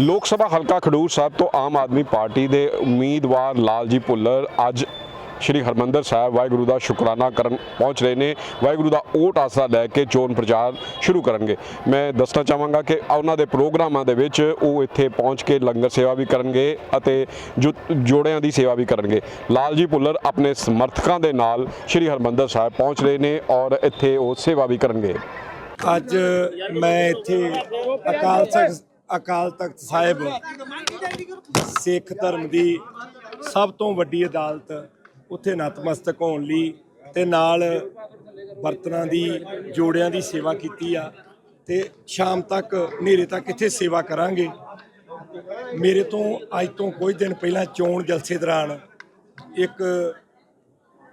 ਲੋਕ ਸਭਾ ਹਲਕਾ ਖਡੂਰ ਸਾਹਿਬ ਤੋਂ ਆਮ ਆਦਮੀ ਪਾਰਟੀ ਦੇ ਉਮੀਦਵਾਰ ਲਾਲਜੀ ਭੁੱਲਰ ਅੱਜ ਸ਼੍ਰੀ ਹਰਮੰਦਰ ਸਾਹਿਬ ਵਾਹਿਗੁਰੂ ਦਾ ਸ਼ੁਕਰਾਨਾ ਕਰਨ ਪਹੁੰਚ ਰਹੇ ਨੇ। ਵਾਹਿਗੁਰੂ ਦਾ ਓਟ ਆਸਰਾ ਲੈ ਕੇ ਚੋਣ ਪ੍ਰਚਾਰ ਸ਼ੁਰੂ ਕਰਨਗੇ। ਮੈਂ ਦੱਸਣਾ ਚਾਹਾਂਗਾ ਕਿ ਉਹਨਾਂ ਦੇ ਪ੍ਰੋਗਰਾਮਾਂ ਦੇ ਵਿੱਚ ਉਹ ਇੱਥੇ ਪਹੁੰਚ ਕੇ ਲੰਗਰ ਸੇਵਾ ਵੀ ਕਰਨਗੇ ਅਤੇ ਜੋ, ਜੋੜਿਆਂ ਦੀ ਸੇਵਾ ਵੀ ਕਰਨਗੇ। ਲਾਲਜੀ ਭੁੱਲਰ ਆਪਣੇ ਸਮਰਥਕਾਂ ਦੇ ਨਾਲ ਸ਼੍ਰੀ ਹਰਮੰਦਰ ਸਾਹਿਬ ਪਹੁੰਚ ਰਹੇ ਨੇ ਔਰ ਇੱਥੇ ਉਹ ਸੇਵਾ ਵੀ ਕਰਨਗੇ। ਅੱਜ ਮੈਂ ਇੱਥੇ ਅਕਾਲ ਤਖਤ ਅਕਾਲ ਤਖਤ ਸਾਹਿਬ, ਸਿੱਖ ਧਰਮ ਦੀ ਸਭ ਤੋਂ ਵੱਡੀ ਅਦਾਲਤ ਉੱਥੇ ਨਤਮਸਤਕ ਹੋਣ ਲਈ ਤੇ ਨਾਲ ਬਰਤਨਾਂ ਦੀ, ਜੋੜਿਆਂ ਦੀ ਸੇਵਾ ਕੀਤੀ ਆ ਤੇ ਸ਼ਾਮ ਤੱਕ, ਹਨੇਰੇ ਤੱਕ ਇੱਥੇ ਸੇਵਾ ਕਰਾਂਗੇ। ਮੇਰੇ ਤੋਂ ਅੱਜ ਤੋਂ ਕੁਝ ਦਿਨ ਪਹਿਲਾਂ ਚੋਣ ਜਲਸੇ ਦੌਰਾਨ ਇੱਕ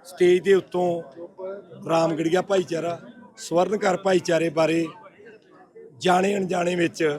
ਸਟੇਜ ਦੇ ਉੱਤੋਂ ਰਾਮਗੜੀਆ ਭਾਈਚਾਰਾ, ਸਵਰਨਕਰ ਭਾਈਚਾਰੇ ਬਾਰੇ ਜਾਣੇ ਅਣਜਾਣੇ ਵਿੱਚ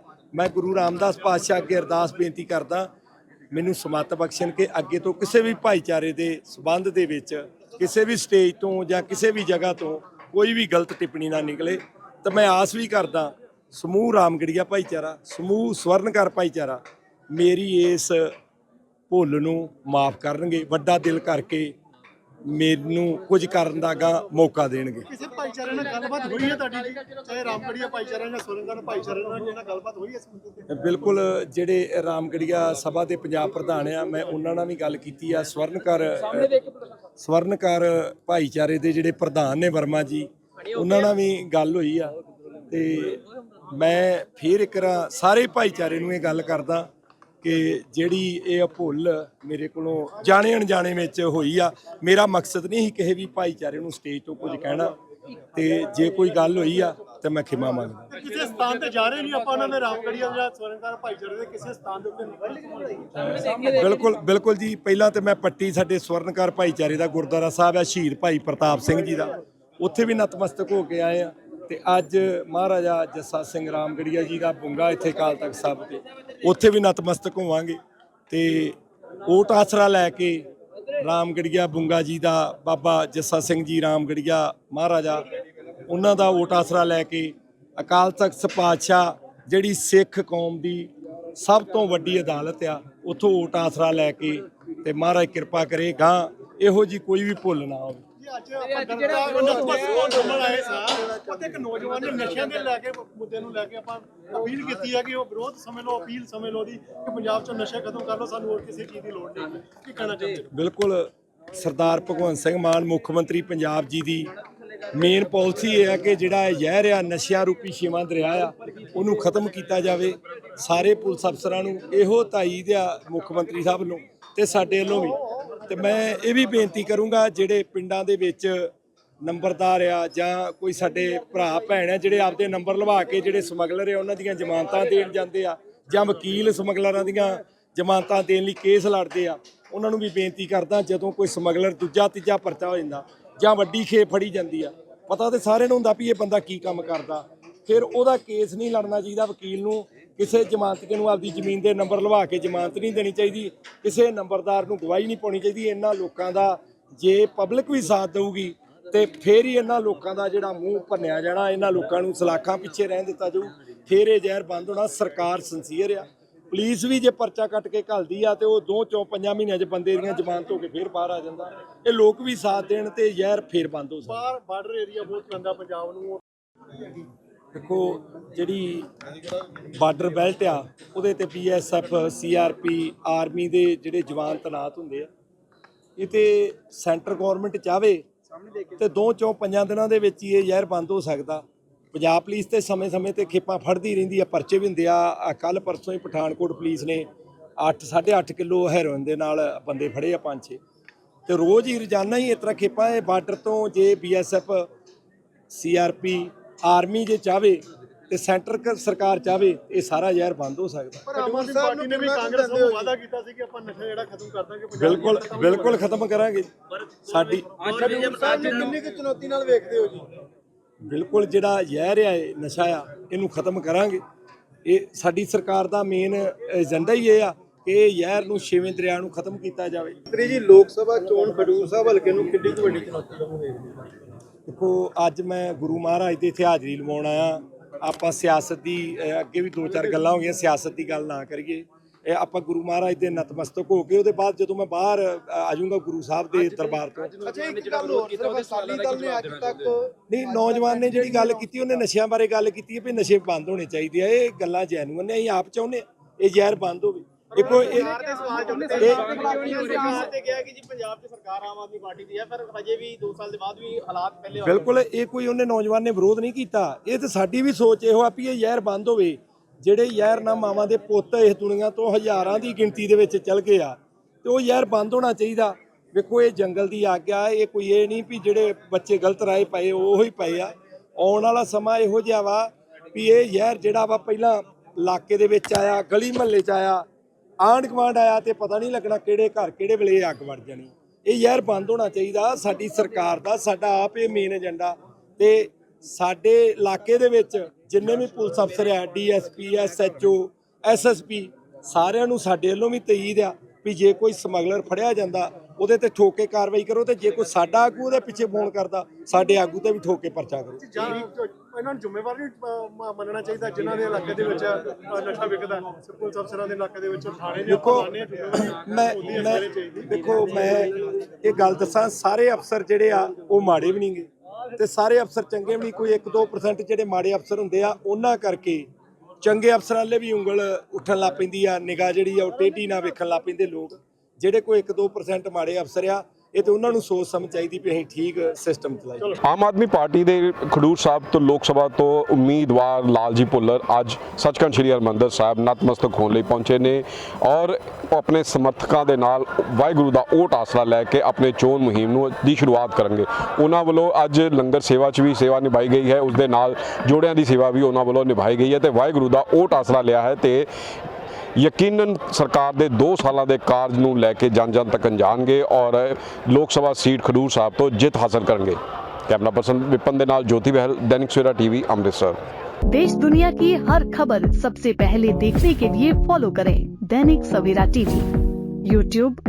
ਮੈਂ ਗੁਰੂ ਰਾਮਦਾਸ ਪਾਤਸ਼ਾਹ ਅੱਗੇ ਅਰਦਾਸ ਬੇਨਤੀ ਕਰਦਾ, ਮੈਨੂੰ ਸਮੱਤ ਬਖਸ਼ਣ ਕਿ ਅੱਗੇ ਤੋਂ ਕਿਸੇ ਵੀ ਭਾਈਚਾਰੇ ਦੇ ਸਬੰਧ ਦੇ ਵਿੱਚ, ਕਿਸੇ ਵੀ ਸਟੇਜ ਤੋਂ ਜਾਂ ਕਿਸੇ ਵੀ ਜਗ੍ਹਾ ਤੋਂ ਕੋਈ ਵੀ ਗਲਤ ਟਿੱਪਣੀ ਨਾ ਨਿਕਲੇ, ਤਾਂ ਮੈਂ ਆਸ ਵੀ ਕਰਦਾ, ਸਮੂਹ ਰਾਮਗੜੀਆ ਭਾਈਚਾਰਾ, ਸਮੂਹ ਸਵਰਨਕਾਰ ਭਾਈਚਾਰਾ, ਮੇਰੀ ਇਸ ਭੁੱਲ ਨੂੰ ਮਾਫ ਕਰਨਗੇ, ਵੱਡਾ ਦਿਲ ਕਰਕੇ ਮੈਨੂੰ ਕੁਝ ਕਰਨ ਦਾ ਗਾ ਮੌਕਾ ਦੇਣਗੇ। ਕਿਸੇ ਭਾਈਚਾਰੇ ਨਾਲ ਗੱਲਬਾਤ ਹੋਈ ਹੈ ਤੁਹਾਡੀ? ਜੀ? ਚਾਹੇ ਰਾਮਗੜੀਆ ਭਾਈਚਾਰਾ ਜਾਂ ਸੁਰੰਗਨ ਭਾਈਚਾਰੇ ਨਾਲ ਜਿਹੜਾ ਗੱਲਬਾਤ ਹੋਈ ਹੈ ਇਸ ਮੁੱਦੇ ਤੇ? ਬਿਲਕੁਲ ਜਿਹੜੇ ਰਾਮਗੜੀਆ ਸਭਾ ਦੇ ਪੰਜਾਬ ਪ੍ਰਧਾਨ ਆ ਮੈਂ ਉਹਨਾਂ ਨਾਲ ਵੀ ਗੱਲ ਕੀਤੀ ਆ। ਸਵਰਨਕਰ ਸਵਰਨਕਰ ਭਾਈਚਾਰੇ ਦੇ ਜਿਹੜੇ ਪ੍ਰਧਾਨ ਨੇ ਵਰਮਾ ਜੀ ਉਹਨਾਂ ਨਾਲ ਵੀ ਗੱਲ ਹੋਈ ਆ। ਤੇ ਮੈਂ ਫਿਰ ਇੱਕ ਵਾਰ ਸਾਰੇ ਭਾਈਚਾਰੇ ਨੂੰ ਇਹ ਗੱਲ ਕਰਦਾ ਕਿ ਜਿਹੜੀ ਇਹ ਭੁੱਲ ਮੇਰੇ ਕੋਲੋਂ ਜਾਣੇ ਅਣਜਾਣੇ ਵਿੱਚ ਹੋਈ ਆ ਮੇਰਾ ਮਕਸਦ ਨਹੀਂ ਸੀ ਕਿਸੇ ਵੀ ਭਾਈਚਾਰੇ ਨੂੰ ਸਟੇਜ ਤੋਂ ਕੁਝ ਕਹਿਣਾ। ਤੇ ਜੇ ਕੋਈ ਗੱਲ ਹੋਈ ਆ ਤੇ ਮੈਂ ਖਿਮਾ ਮੰਗਦਾ। ਕਿਸੇ ਸਥਾਨ ਤੇ ਜਾ ਰਹੇ ਨਹੀਂ ਆਪਾਂ ਉਹਨਾਂ ਨੇ ਰਾਮਗੜੀਆ ਜਾਂ ਸੁਰੰਗਨ ਭਾਈਚਾਰੇ ਦੇ ਕਿਸੇ ਸਥਾਨ ਦੇ ਉੱਤੇ ਬਿਲਕੁਲ ਬਿਲਕੁਲ ਜੀ। ਪਹਿਲਾਂ ਤੇ ਮੈਂ ਪੱਟੀ ਸਾਡੇ ਸਵਰਨਕਾਰ ਭਾਈਚਾਰੇ ਦਾ ਗੁਰਦੁਆਰਾ ਸਾਹਿਬ ਹੈ ਸ਼ਹੀਦ ਭਾਈ ਪ੍ਰਤਾਪ ਸਿੰਘ ਜੀ ਦਾ। ਉੱਥੇ ਵੀ ਨਤਮਸਤਕ ਹੋ ਕੇ ਆਏ ਆ। ਤੇ ਅੱਜ ਮਹਾਰਾਜਾ ਜੱਸਾ ਸਿੰਘ ਰਾਮਗੜੀਆ ਜੀ ਦਾ ਬੁੰਗਾ ਇੱਥੇ ਕਾਲ ਤੱਕ ਸਾਹਿਬ ਤੇ। ਉੱਥੇ ਵੀ ਨਤਮਸਤਕ ਹੋਵਾਂਗੇ ਤੇ ਓਟ ਆਸਰਾ ਲੈ ਕੇ ਰਾਮਗੜੀਆ ਬੁੰਗਾ ਜੀ ਦਾ ਬਾਬਾ ਜੱਸਾ ਸਿੰਘ ਜੀ ਰਾਮਗੜੀਆ ਮਹਾਰਾਜਾ, ਉਹਨਾਂ ਦਾ ਓਟ ਆਸਰਾ ਲੈ ਕੇ ਅਕਾਲ ਤਖਤ ਪਾਤਸ਼ਾਹ ਜਿਹੜੀ ਸਿੱਖ ਕੌਮ ਦੀ ਸਭ ਤੋਂ ਵੱਡੀ ਅਦਾਲਤ ਆ, ਉਥੋਂ ਓਟ ਆਸਰਾ ਲੈ ਕੇ ਤੇ ਮਹਾਰਾਜ ਕਿਰਪਾ ਕਰੇ ਗਾਂ, ਇਹੋ ਜੀ ਕੋਈ ਵੀ ਭੁੱਲ ਨਾ ਹੋਵੇ। ਅੱਜ ਜਿਹੜਾ ਨਤਮਸਤਕ ਹੋਣ ਆਏ ਸਾਂ ਉੱਥੇ ਇੱਕ ਨੌਜਵਾਨ ਨੇ ਨਸ਼ਿਆਂ ਦੇ ਲੈ ਕੇ ਮੁੱਦੇ ਨੂੰ ਲੈ ਕੇ ਆਪਾਂ ਅਪੀਲ ਕੀਤੀ ਹੈ ਕਿ ਉਹ ਵਿਰੋਧ ਸਮਝ ਲਓ, ਅਪੀਲ ਸਮਝ ਲਓ ਦੀ ਕਿ ਪੰਜਾਬ ਚੋਂ ਨਸ਼ਾ ਖਤਮ ਕਰ ਲਓ, ਸਾਨੂੰ ਹੋਰ ਕਿਸੇ ਚੀਜ਼ ਦੀ ਲੋੜ ਨਹੀਂ। ਕੀ ਕਹਿਣਾ ਚਾਹੁੰਦੇ ਬਿਲਕੁਲ, ਸਰਦਾਰ ਭਗਵੰਤ ਸਿੰਘ ਮਾਨ, ਮੁੱਖ ਮੰਤਰੀ ਪੰਜਾਬ ਜੀ ਦੀ ਮੇਨ ਪਾਲਿਸੀ ਇਹ ਹੈ ਕਿ ਜਿਹੜਾ ਇਹ ਜ਼ਹਿਰ ਆ, ਨਸ਼ਿਆਂ ਰੂਪੀ ਛੇਵਾਂ ਦਰਿਆ ਆ, ਉਹਨੂੰ ਖਤਮ ਕੀਤਾ ਜਾਵੇ। ਸਾਰੇ ਪੁਲਿਸ ਅਫਸਰਾਂ ਨੂੰ ਇਹੋ ਤਾਈ ਆ ਮੁੱਖ ਮੰਤਰੀ ਸਾਹਿਬ ਨੂੰ ਤੇ ਸਾਡੇ ਵੱਲੋਂ ਵੀ। ਤੇ ਮੈਂ ਇਹ ਵੀ ਬੇਨਤੀ ਕਰੂੰਗਾ, ਜਿਹੜੇ ਪਿੰਡਾਂ ਦੇ ਵਿੱਚ ਨੰਬਰਦਾਰ ਆ ਜਾਂ ਕੋਈ ਸਾਡੇ ਭਰਾ, ਭੈਣ ਆ ਜਿਹੜੇ ਆਪਦੇ ਨੰਬਰ ਲਵਾ ਕੇ ਜਿਹੜੇ ਸਮਗਲਰ ਆ, ਉਹਨਾਂ ਦੀਆਂ ਜ਼ਮਾਨਤਾਂ ਦੇਣ ਜਾਂਦੇ ਆ ਜਾਂ ਵਕੀਲ ਸਮਗਲਰਾਂ ਦੀਆਂ ਜ਼ਮਾਨਤਾਂ ਦੇਣ ਲਈ ਕੇਸ ਲੜਦੇ ਆ, ਉਹਨਾਂ ਨੂੰ ਵੀ ਬੇਨਤੀ ਕਰਦਾ ਜਦੋਂ ਕੋਈ ਸਮਗਲਰ ਦੂਜਾ, ਤੀਜਾ ਪਰਚਾ ਹੋ ਜਾਂਦਾ ਜਾਂ ਵੱਡੀ ਖੇਪ ਫੜੀ ਜਾਂਦੀ ਆ, ਪਤਾ ਤੇ ਸਾਰਿਆਂ ਨੂੰ ਹੁੰਦਾ ਵੀ ਇਹ ਬੰਦਾ ਕੀ ਕੰਮ ਕਰਦਾ। ਫਿਰ ਉਹਦਾ ਕੇਸ ਨਹੀਂ ਲੜਨਾ ਚਾਹੀਦਾ, ਵਕੀਲ ਨੂੰ ਕਿਸੇ ਜ਼ਮਾਨਤਕੇ ਨੂੰ ਆਪਦੀ ਜ਼ਮੀਨ ਦੇ ਨੰਬਰ ਲਵਾ ਕੇ ਜ਼ਮਾਨਤ ਨਹੀਂ ਦੇਣੀ ਚਾਹੀਦੀ, ਕਿਸੇ ਨੰਬਰਦਾਰ ਨੂੰ ਗਵਾਹੀ ਨਹੀਂ ਪਾਉਣੀ ਚਾਹੀਦੀ, ਇਹਨਾਂ ਲੋਕਾਂ ਦਾ ਜੇ ਪਬਲਿਕ ਵੀ ਸਾਥ ਦੇਊਗੀ ਤੇ ਫੇਰ ਹੀ ਇਹਨਾਂ ਲੋਕਾਂ ਦਾ ਜਿਹੜਾ ਮੂੰਹ ਭੰਨਿਆ ਜਾਣਾ ਇਹਨਾਂ ਲੋਕਾਂ ਨੂੰ ਸਲਾਖਾਂ ਪਿੱਛੇ ਰਹਿਣ ਦਿੱਤਾ ਜਾਊ। ਫੇਰ ਇਹ ਜ਼ਹਿਰ ਬੰਦ ਹੋਣਾ ਸਰਕਾਰ ਸਿੰਸੀਅਰ ਆ। ਪੁਲਿਸ ਵੀ ਜੇ ਪਰਚਾ ਕੱਟ ਕੇ ਘੱਲਦੀ ਆ ਤੇ ਉਹ ਦੋ ਚੋਂ ਪੰਜਾਂ ਮਹੀਨਿਆਂ 'ਚ ਬੰਦੇ ਦੀਆਂ ਜ਼ਮਾਨਤ ਹੋ ਕੇ ਫੇਰ ਬਾਹਰ ਆ ਜਾਂਦਾ। ਇਹ ਲੋਕ ਵੀ ਸਾਥ ਦੇਣ ਤੇ ਜ਼ਹਿਰ ਫੇਰ ਬੰਦ ਹੋ ਸਕਦਾ। ਬਾਹਰ ਬਾਰਡਰ ਏਰੀਆ ਬਹੁਤ ਪੈਂਦਾ ਪੰਜਾਬ ਨੂੰ ਦੇਖੋ ਜਿਹੜੀ ਬਾਰਡਰ ਬੈਲਟ ਆ ਉਹਦੇ ਤੇ ਬੀਐਸਐਫ ਸੀਆਰਪੀ ਆਰਮੀ ਦੇ ਜਿਹੜੇ ਜਵਾਨ ਤਨਾਤ ਹੁੰਦੇ ਆ ਇਹ ਤੇ ਸੈਂਟਰ ਗਵਰਨਮੈਂਟ ਚਾਵੇ ਤੇ ਦੋ ਚੋਂ ਪੰਜਾਂ ਦਿਨਾਂ ਦੇ ਵਿੱਚ ਹੀ ਇਹ ਜ਼ਹਿਰ ਬੰਦ ਹੋ ਸਕਦਾ। ਪੰਜਾਬ ਪੁਲਿਸ ਤੇ ਸਮੇਂ-ਸਮੇਂ ਤੇ ਖੇਪਾਂ ਫੜਦੀ ਰਹਿੰਦੀ ਆ, ਪਰਚੇ ਵੀ ਹੁੰਦੇ ਆ। ਕੱਲ ਪਰਸੋਂ ਹੀ ਪਠਾਨਕੋਟ ਪੁਲਿਸ ਨੇ 8 8.5 ਕਿਲੋ ਹੈਰੋਇਨ ਦੇ ਨਾਲ ਬੰਦੇ ਫੜੇ ਆ ਪੰਜ, ਛੇ। ਤੇ ਰੋਜ਼ ਹੀ ਰੋਜ਼ਾਨਾ ਹੀ ਇਸ ਤਰ੍ਹਾਂ ਖੇਪਾਂ, ਇਹ ਬਾਰਡਰ ਤੋਂ ਜੇ ਬੀਐਸਐਫ ਸੀਆਰਪੀ ਆਰਮੀ ਜੇ ਚਾਵੇ ਤੇ ਸੈਂਟਰ ਸਰਕਾਰ ਚਾਵੇ ਇਹ ਸਾਰਾ ਜ਼ਹਿਰ ਬੰਦ ਹੋ ਸਕਦਾ। ਪਰ ਆਮ ਆਦਮੀ ਪਾਰਟੀ ਨੇ ਵੀ ਕਾਂਗਰਸ ਨੂੰ ਵਾਅਦਾ ਕੀਤਾ ਸੀ ਕਿ ਆਪਾਂ ਨਸ਼ਾ ਜਿਹੜਾ ਖਤਮ ਕਰ ਦਾਂਗੇ ਬਿਲਕੁਲ ਬਿਲਕੁਲ ਖਤਮ ਕਰਾਂਗੇ। ਸਾਡੀ ਖਡੂਰ ਸਾਹਿਬ ਨੂੰ ਕਿੰਨੀ ਕੁ ਚੁਣੌਤੀ ਨਾਲ ਵੇਖਦੇ ਹੋ ਜੀ? ਬਿਲਕੁਲ ਜਿਹੜਾ ਜ਼ਹਿਰ ਆ ਇਹ ਨਸ਼ਾ ਆ ਇਹਨੂੰ ਖਤਮ ਕਰਾਂਗੇ। ਇਹ ਸਾਡੀ ਸਰਕਾਰ ਦਾ ਮੇਨ ਏਜੰਡਾ ਹੀ ਇਹ ਆ ਕਿ ਇਹ ਜ਼ਹਿਰ ਨੂੰ ਛੇਵੇਂ ਦਰਿਆ ਨੂੰ ਖਤਮ ਕੀਤਾ ਜਾਵੇ। ਤਰੀ ਜੀ ਲੋਕ ਸਭਾ ਚੋਣ ਖਡੂਰ ਸਾਹਿਬ ਹਲਕੇ ਨੂੰ ਕਿੰਨੀ ਕੁ ਵੱਡੀ ਚੁਣੌਤੀ ਹੋ? ਦੇਖੋ ਅੱਜ ਮੈਂ ਗੁਰੂ ਮਹਾਰਾਜ ਦੇ ਇੱਥੇ ਹਾਜ਼ਰੀ ਲਵਾਉਣ ਆਇਆ। ਆਪਾਂ ਸਿਆਸਤ ਦੀ ਅੱਗੇ ਵੀ ਦੋ ਚਾਰ ਗੱਲਾਂ ਹੋ ਗਈਆਂ ਸਿਆਸਤ ਦੀ ਗੱਲ ਨਾ ਕਰੀਏ। ਇਹ ਆਪਾਂ ਗੁਰੂ ਮਹਾਰਾਜ ਦੇ ਨਤਮਸਤਕ ਹੋ ਕੇ ਉਹਦੇ ਬਾਅਦ ਜਦੋਂ ਮੈਂ ਬਾਹਰ ਅਹ, ਆ ਜਾਊਂਗਾ ਗੁਰੂ ਸਾਹਿਬ ਦੇ ਦਰਬਾਰ ਤੋਂ। ਅੱਛਾ ਇੱਕ ਗੱਲ ਹੋਰ ਸਿਰਫ ਅਕਾਲੀ ਦਲ ਨੇ ਅੱਜ ਤੱਕ ਨਹੀਂ ਨੌਜਵਾਨ ਨੇ ਜਿਹੜੀ ਗੱਲ ਕੀਤੀ ਉਹਨੇ ਨਸ਼ਿਆਂ ਬਾਰੇ ਗੱਲ ਕੀਤੀ ਹੈ ਵੀ ਨਸ਼ੇ ਬੰਦ ਹੋਣੇ ਚਾਹੀਦੇ ਆ। ਇਹ ਗੱਲਾਂ ਜੈਨੂਅਨ ਨੇ ਅਸੀਂ ਆਪ ਚਾਹੁੰਦੇ ਹਾਂ ਇਹ ਜ਼ਹਿਰ ਬੰਦ ਹੋਵੇ। ਦੇਖੋ ਇਹ ਸਵਾਲ ਚੁੱਕਦੇ ਇਹ- ਸਰਕਾਰ ਤੇ ਕਿਹਾ ਕਿ ਜੀ ਪੰਜਾਬ 'ਚ ਸਰਕਾਰ ਆਮ ਆਦਮੀ ਪਾਰਟੀ ਦੀ ਹੈ ਪਰ ਹਜੇ ਵੀ 2 ਸਾਲ ਦੇ ਬਾਅਦ ਵੀ ਹਾਲਾਤ ਪਹਿਲੇ ਬਿਲਕੁਲ ਇਹ ਕੋਈ ਉਹਨੇ ਨੌਜਵਾਨ ਨੇ ਵਿਰੋਧ ਨਹੀਂ ਕੀਤਾ। ਇਹ ਤੇ ਸਾਡੀ ਵੀ ਸੋਚ ਇਹੋ ਆ ਵੀ ਇਹ ਜ਼ਹਿਰ ਬੰਦ ਹੋਵੇ। ਜਿਹੜੇ ਜ਼ਹਿਰ ਨਾ ਮਾਵਾਂ ਦੇ ਪੁੱਤ ਇਸ ਦੁਨੀਆ ਤੋਂ ਹਜ਼ਾਰਾਂ ਦੀ ਗਿਣਤੀ ਦੇ ਵਿੱਚ ਚਲ ਗਏ ਆ ਤੇ ਉਹ ਜ਼ਹਿਰ ਬੰਦ ਹੋਣਾ ਚਾਹੀਦਾ। ਵੇਖੋ ਇਹ ਜੰਗਲ ਦੀ ਆਗਿਆ ਇਹ ਕੋਈ ਇਹ ਨਹੀਂ ਵੀ ਜਿਹੜੇ ਬੱਚੇ ਗਲਤ ਰਾਏ ਪਏ ਉਹ ਹੀ ਪਏ ਆ। ਆਉਣ ਵਾਲਾ ਸਮਾਂ ਇਹੋ ਜਿਹਾ ਵਾ ਵੀ ਇਹ ਜ਼ਹਿਰ ਜਿਹੜਾ ਵਾ ਪਹਿਲਾਂ ਇਲਾਕੇ ਦੇ ਵਿੱਚ ਆਇਆ ਗਲੀ ਮਹੱਲੇ 'ਚ ਆਇਆ ਆਂਢ ਗੁਆਂਢ ਆਇਆ ਤੇ ਪਤਾ ਨਹੀਂ ਲੱਗਣਾ ਕਿਹੜੇ ਘਰ ਕਿਹੜੇ ਵੇਲੇ ਇਹ ਅੱਗ ਵੜ ਜਾਣੀ। ਇਹ ਯਾਰ ਬੰਦ ਹੋਣਾ ਚਾਹੀਦਾ, ਸਾਡੀ ਸਰਕਾਰ ਦਾ, ਸਾਡਾ ਆਪ ਇਹ ਮੇਨ ਏਜੰਡਾ ਤੇ ਸਾਡੇ ਇਲਾਕੇ ਦੇ ਵਿੱਚ ਜਿੰਨੇ ਵੀ ਪੁਲਿਸ ਅਫਸਰ ਆ ਡੀਐਸਪੀ ਐਸਐਚਓ ਐਸਐਸਪੀ ਸਾਰਿਆਂ ਨੂੰ ਸਾਡੇ ਵੱਲੋਂ ਵੀ ਤਈਦ ਆ ਵੀ ਜੇ ਕੋਈ ਸਮਗਲਰ ਫੜਿਆ ਜਾਂਦਾ, ਉਹਦੇ ਤੇ ਠੋਕ ਕੇ ਕਾਰਵਾਈ ਕਰੋ ਤੇ ਜੇ ਕੋਈ ਸਾਡਾ ਆਗੂ ਉਹਦੇ ਪਿੱਛੇ ਫੋਨ ਕਰਦਾ, ਸਾਡੇ ਆਗੂ ਤੇ ਵੀ ਠੋਕ ਕੇ ਪਰਚਾ ਕਰੋ। ਇਹਨਾਂ ਨੂੰ ਜ਼ਿੰਮੇਵਾਰ ਨਹੀਂ ਅਹ, ਮ- ਮੰਨਣਾ ਚਾਹੀਦਾ ਜਿਨ੍ਹਾਂ ਦੇ ਇਲਾਕੇ ਦੇ ਵਿੱਚ ਅਹ, ਨਸ਼ਾ ਵਿਕਦਾ ਪੁਲਿਸ ਅਫਸਰਾਂ ਦੇ ਇਲਾਕੇ ਦੇ ਵਿੱਚ ਥਾਣੇ ਦੇ ਦੇਖੋ ਮੈਂ ਮੈਂ ਦੇਖੋ ਮੈਂ ਇਹ ਗੱਲ ਦੱਸਾਂ ਸਾਰੇ ਅਫਸਰ ਜਿਹੜੇ ਆ ਉਹ ਮਾੜੇ ਵੀ ਨਹੀਂਗੇ। ਤੇ ਸਾਰੇ ਅਫਸਰ ਚੰਗੇ ਵੀ ਨਹੀਂ ਕੋਈ 1-2% ਜਿਹੜੇ ਮਾੜੇ ਅਫਸਰ ਹੁੰਦੇ ਆ ਉਹਨਾਂ ਕਰਕੇ ਚੰਗੇ ਅਫਸਰਾਂ ਲਈ ਵੀ ਉਂਗਲ ਉੱਠਣ ਲੱਗ ਪੈਂਦੀ ਆ ਨਿਗਾਹ ਜਿਹੜੀ ਆ ਉਹ ਟੇਢੀ ਨਾ ਵੇਖਣ ਲੱਗ ਪੈਂਦੇ ਲੋਕ। ਜਿਹੜੇ ਕੋਈ 1-2% ਮਾੜੇ ਅਫਸਰ ਆ ਇਹ ਤੇ ਉਹਨਾਂ ਨੂੰ ਸੋਚ ਸਮਝ ਚਾਹੀਦੀ ਵੀ ਅਸੀਂ ਠੀਕ ਸਿਸਟਮ ਚਲਾਈਏ। ਆਮ ਆਦਮੀ ਪਾਰਟੀ ਦੇ ਖਡੂਰ ਸਾਹਿਬ ਤੋਂ ਲੋਕ ਸਭਾ ਤੋਂ ਉਮੀਦਵਾਰ ਲਾਲਜੀ ਭੁੱਲਰ ਅੱਜ ਸੱਚਖੰਡ ਸ੍ਰੀ ਹਰਿਮੰਦਰ ਸਾਹਿਬ ਨਤਮਸਤਕ ਹੋਣ ਲਈ ਪਹੁੰਚੇ ਨੇ ਔਰ ਉਹ ਆਪਣੇ ਸਮਰਥਕਾਂ ਦੇ ਨਾਲ ਵਾਹਿਗੁਰੂ ਦਾ ਓਟ ਆਸਰਾ ਲੈ ਕੇ ਆਪਣੇ ਚੋਣ ਮੁਹਿੰਮ ਨੂੰ ਦੀ ਸ਼ੁਰੂਆਤ ਕਰਨਗੇ। ਉਹਨਾਂ ਵੱਲੋਂ ਅੱਜ ਲੰਗਰ ਸੇਵਾ 'ਚ ਵੀ ਸੇਵਾ ਨਿਭਾਈ ਗਈ ਹੈ ਉਸ ਦੇ ਨਾਲ ਜੋੜਿਆਂ ਦੀ ਸੇਵਾ ਵੀ ਉਹਨਾਂ ਵੱਲੋਂ ਨਿਭਾਈ ਗਈ ਹੈ ਤੇ ਵਾਹਿਗੁਰੂ ਦਾ ਓਟ ਆਸਰਾ ਲਿਆ ਹੈ ਤੇ ਯਕੀਨਨ ਸਰਕਾਰ ਦੇ 2 ਸਾਲਾਂ ਦੇ ਕਾਰਜ ਨੂੰ ਲੈ ਕੇ ਜਨ ਜਨ ਤੱਕ ਜਾਣਗੇ ਔਰ ਲੋਕ ਸਭਾ ਸੀਟ ਖਡੂਰ ਸਾਹਿਬ ਤੋਂ ਜਿੱਤ ਹਾਸਲ ਕਰਨਗੇ ਕੈਮਰਾ ਪਰਸਨ ਵਿਪਨ ਦੇ ਨਾਲ ਜੋਤੀ ਬਹਿਲ ਦੈਨਿਕ ਸਵੇਰਾ ਟੀਵੀ ਅੰਮ੍ਰਿਤਸਰ देश दुनिया की हर खबर सबसे पहले देखने के लिए फॉलो करें Dainik Savera TV YouTube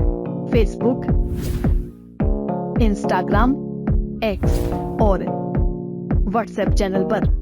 Facebook Instagram X और व्हाट्सएप चैनल पर।